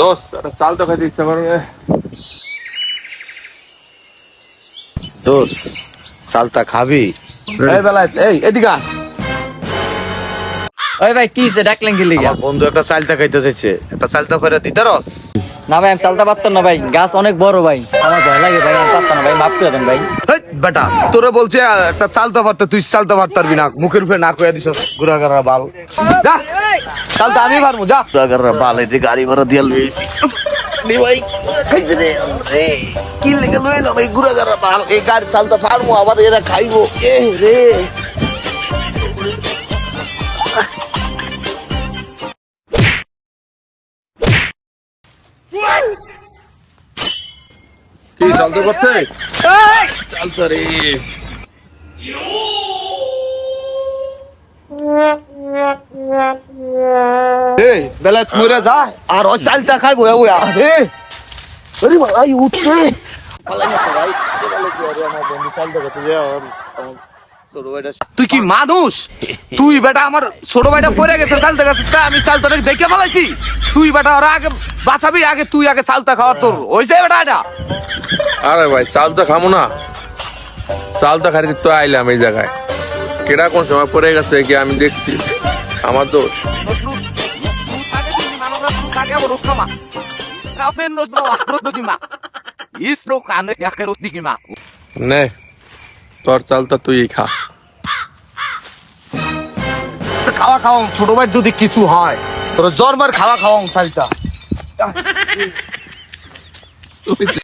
দোষ একটা চাল তো খাইতে ইচ্ছা করবে দোষ চালটা খাবি? এই বেলায় এই এদিকে ওই ভাই কি সে ডাকলেন কি লিগা? বন্ধু একটা চালটা খাইতে চাইছে। একটা চালটা করে দিতে রস। না ভাই আমি চালতে পারতাম না ভাই। গাছ অনেক বড় ভাই। আমার ভয় লাগে ভাই আমি পারতাম না ভাই। মাফ করে দেন ভাই। বেটা তোরে বলছে একটা চালতে পারতে তুই চালতে পারতারবি না। মুখের উপরে না কইয়া দিছ গুড়াগারা বাল। যা! চালটা আমি পারব যা। গুড়াগারা বাল এতে গাড়ি ভাড়া দিয়ে লইছি নি ভাই খাইছে রে রে। কি লেগে লইলো ভাই গুড়াগারা বাল। এই গাড়ি চালটা পারব আবার এরা খাইবো। এ রে। চাল তো করছে? চাল তো রে। এ বেলা মরে যা আর ও চালটা খাইবো এ ওয়া রে আরে ভাই উঠে তুই কি মানুষ? তুই বেটা আমার ছোট ভাইটা পড়ে গেছে চালতে গেছে, তা আমি চালটা দেখে ফেলাইছি। তুই বেটা ওরা আগে বাঁচাবি, আগে তুই আগে চালটা খাওয়ার তোর। হয়েছে বেটা এটা? আরে ভাই, চাল তো খামো না। চাল তো খাইতে তো আইলাম এই জায়গায়। কেডা কোন সময় পড়ে গেছে কি আমি দেখছি। আমার দোষ। নে তোর চালটা তুই খা। খাওয়া খাওয়া ছোট ভাই যদি কিছু হয় তোর জ্বরবার খাওয়া খাওয়া চালটা।